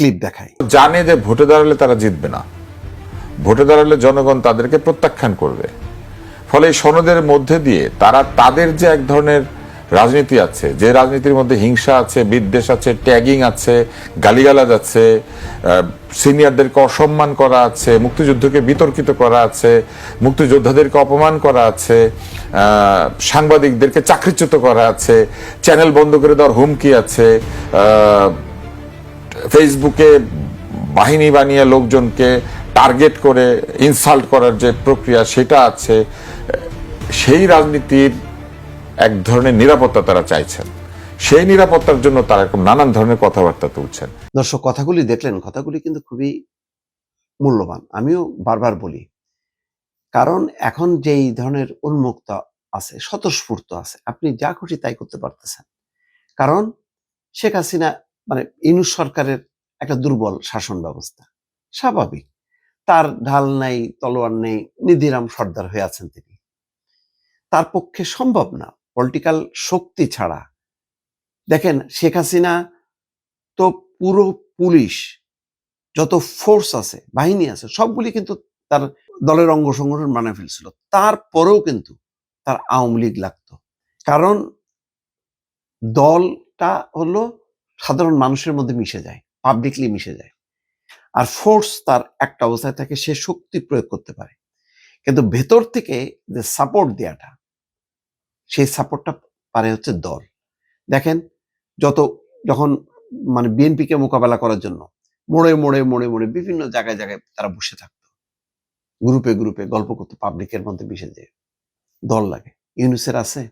Clip দেখাই। জানে যে ভোটে দাঁড়ালে তারা জিতবে না। ভোটে দাঁড়ালে জনগণ তাদেরকে প্রত্যাখ্যান করবে। ফলে সনদের মধ্যে দিয়ে তারা তাদের যে এক ধরনের রাজনীতি আছে, যে রাজনীতির মধ্যে হিংসা আছে, বিদ্বেষ আছে, ট্যাগিং আছে, গালিগালাজ আছে সিনিয়রদেরকে অসম্মান করা আছে, মুক্তিযুদ্ধকে বিতর্কিত করা আছে, মুক্তিযোদ্ধাদেরকে অপমান করা আছে সাংবাদিকদেরকে চাকরিচ্যুত করা আছে, চ্যানেল বন্ধ করে দেওয়ার হুমকি আছে ফেসবুকে বাহিনী বানিয়ে লোকজনকে টার্গেট করে ইনসাল্ট করার যে প্রক্রিয়া সেটা আছে, সেই রাজনীতির এক ধরনের নিরাপত্তা তারা চাইছেন। সেই নিরাপত্তার জন্য তারা এরকম নানান ধরনের কথাবার্তা তুলছেন। দর্শক, কথাগুলি দেখলেন, কথাগুলি কিন্তু খুবই মূল্যবান। আমিও বারবার বলি, কারণ এখন যেই ধরনের উন্মুক্ত আছে, স্বতঃস্ফূর্ত আছে, আপনি যা খুশি তাই করতে পারতেছেন। কারণ শেখ হাসিনা মানে ইনুস সরকারের একটা দুর্বল শাসন ব্যবস্থা। স্বাভাবিক। তার ঢাল নাই, তলোয়ার নেই, নিধিরাম সর্দার হয়ে আছেন তিনি। তার পক্ষে সম্ভব না। পলিটিক্যাল শক্তি ছাড়া। দেখেন, শেখ হাসিনা তো পুরো পুলিশ, যত ফোর্স আছে, বাহিনী আছে, সবগুলি কিন্তু তার দলের অঙ্গ সংগঠন বানিয়ে ফেলছিল। তারপরেও কিন্তু তার আওয়ামী লীগ লাগতো। কারণ দলটা হলো সাধারণ মানুষের মধ্যে মিশে যায় পাবলিকলি মিশে যায়। আর ফোর্স তার একটা অবস্থায় থাকে, সে শক্তি প্রয়োগ করতে পারে। কিন্তু ভেতর থেকে যে সাপোর্ট দেওয়াটা সেই সাপোর্টটা পারে হচ্ছে দল। দেখেন, যত যখন মানে বিএনপিকে মোকাবেলা করার জন্য মোড়ে মোড়ে মোড়ে মোড়ে বিভিন্ন জায়গায় জায়গায় তারা বসে থাকতো। গ্রুপে গ্রুপে গল্প করতো পাবলিকের মধ্যে মিশে যে দল লাগে। ইউনুসের আছে।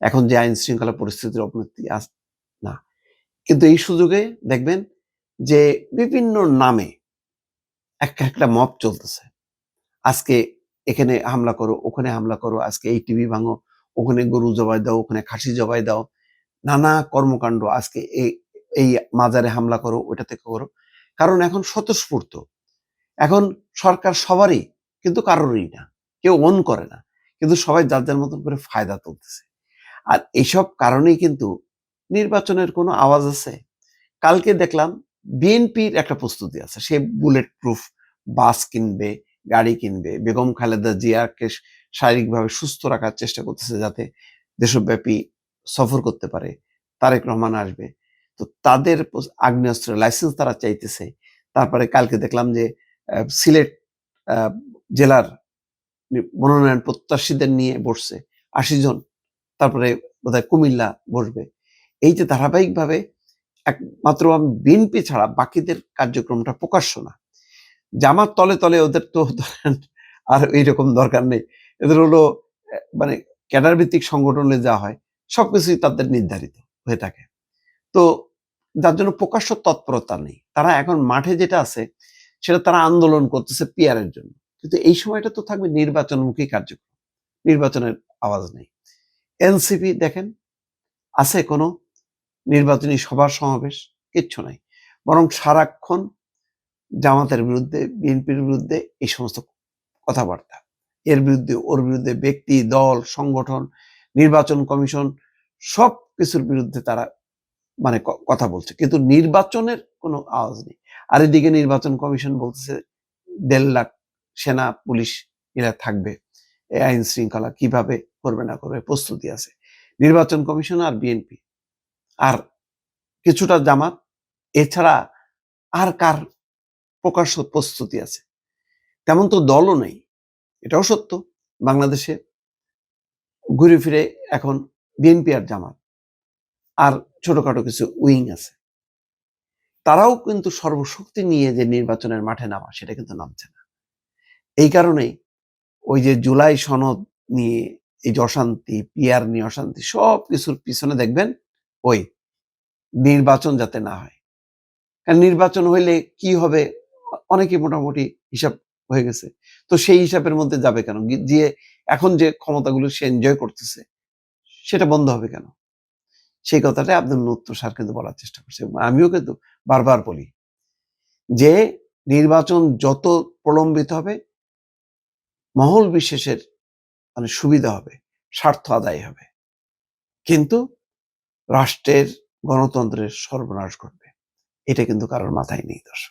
এখন যে আইন শৃঙ্খলা পরিস্থিতির অবনতি কিন্তু এই সুযোগে দেখবেন যে বিভিন্ন নামে একটা একটা মপ চলতেছে। আজকে এখানে হামলা করো, ওখানে হামলা করো, আজকে এই টিভি ভাঙো, ওখানে গরু জবাই দাও, ওখানে খাসি জবাই দাও, নানা কর্মকাণ্ড আজকে এই এই মাজারে হামলা করো, ওইটা থেকে করো। কারণ এখন স্বতঃস্ফূর্ত। এখন সরকার সবারই, কিন্তু কারোরই না। কেউ অন করে না। কিন্তু সবাই যার যার মতন করে ফায়দা তুলতেছে। আর এইসব কারণেই কিন্তু নির্বাচনের কোনো আওয়াজ আছে? কালকে দেখলাম বিএনপির একটা প্রস্তুতি আছে। সে বুলেট প্রুফ বাস কিনবে, গাড়ি কিনবে। বেগম খালেদা জিয়াকে শারীরিকভাবে সুস্থ রাখার চেষ্টা করতেছে যাতে দেশব্যাপী সফর করতে পারে। তারেক রহমান আসবে। তো তাদের পস- আগ্নেয়াস্ত্র লাইসেন্স তারা চাইতেছে। তারপরে কালকে দেখলাম যে সিলেট জেলার মনোনয়ন প্রত্যাশীদের নিয়ে বসছে। আশি জন। তারপরে বোধহয় কুমিল্লা বসবে। এই যে ধারাবাহিকভাবে একমাত্র বিএনপি ছাড়া বাকিদের কার্যক্রমটা প্রকাশ্য না। জামার তলে তলে ওদের তো ধরেন আর এইরকম দরকার নেই। এদের হলো মানে ক্যাডার ভিত্তিক সংগঠনে যা হয়, সবকিছুই তাদের নির্ধারিত হয়ে থাকে। তো যার জন্য প্রকাশ্য তৎপরতা নেই। তারা এখন মাঠে যেটা আছে, সেটা তারা আন্দোলন করতেছে পিয়ারের জন্য। কিন্তু এই সময়টা তো থাকবে নির্বাচনমুখী কার্যক্রম। নির্বাচনের আওয়াজ নেই। এনসিপি দেখেন, আছে কোনো? নির্বাচনী সভা সমাবেশ, কিচ্ছু নাই। বরং সারাক্ষণ জামাতের বিরুদ্ধে, বিএনপির বিরুদ্ধে এই সমস্ত কথাবার্তা। এর বিরুদ্ধে, ওর বিরুদ্ধে ব্যক্তি, দল, সংগঠন, নির্বাচন কমিশন সব কিছুর বিরুদ্ধে তারা মানে কথা বলছে। কিন্তু নির্বাচনের কোনো আওয়াজ নেই। আর এদিকে নির্বাচন কমিশন বলতেছে, দেড় লাখ সেনা, পুলিশ এরা থাকবে। আইন শৃঙ্খলা কীভাবে করবে না করবে প্রস্তুতি আছে। নির্বাচন কমিশন আর বিএনপি। আর কিছুটা জামাত, এছাড়া আর কার প্রকাশ্য প্রস্তুতি আছে? তেমন তো দলও নেই, এটাও সত্য। বাংলাদেশে ঘুরে ফিরে এখন বিএনপি আর জামাত, আর ছোটখাটো কিছু উইং আছে। তারাও কিন্তু সর্বশক্তি নিয়ে যে নির্বাচনের মাঠে নামা, সেটা কিন্তু নামছে না। এই কারণেই ওই যে জুলাই সনদ নিয়ে, এই যে অশান্তি পিয়ার নিয়ে অশান্তি সব কিছুর পিছনে দেখবেন ওই নির্বাচন যাতে না হয়। কারণ নির্বাচন হইলে কি হবে? অনেকে মোটামুটি হিসাব হয়ে গেছে। তো সেই হিসাবের মধ্যে যাবে কেন? যে এখন যে ক্ষমতাগুলো সে এনজয় করতেছে, সেটা বন্ধ হবে কেন? সেই কথাটা আব্দুল মুত্তর স্যার কিন্তু বলার চেষ্টা করছে আমিও কিন্তু বারবার বলি যে নির্বাচন যত প্রলম্বিত হবে, মহল বিশেষের মানে সুবিধা হবে, স্বার্থ আদায় হবে। কিন্তু রাষ্ট্রের গণতন্ত্রের সর্বনাশ ঘটবে। এটা কিন্তু কারোর মাথায় নেই দর্শক।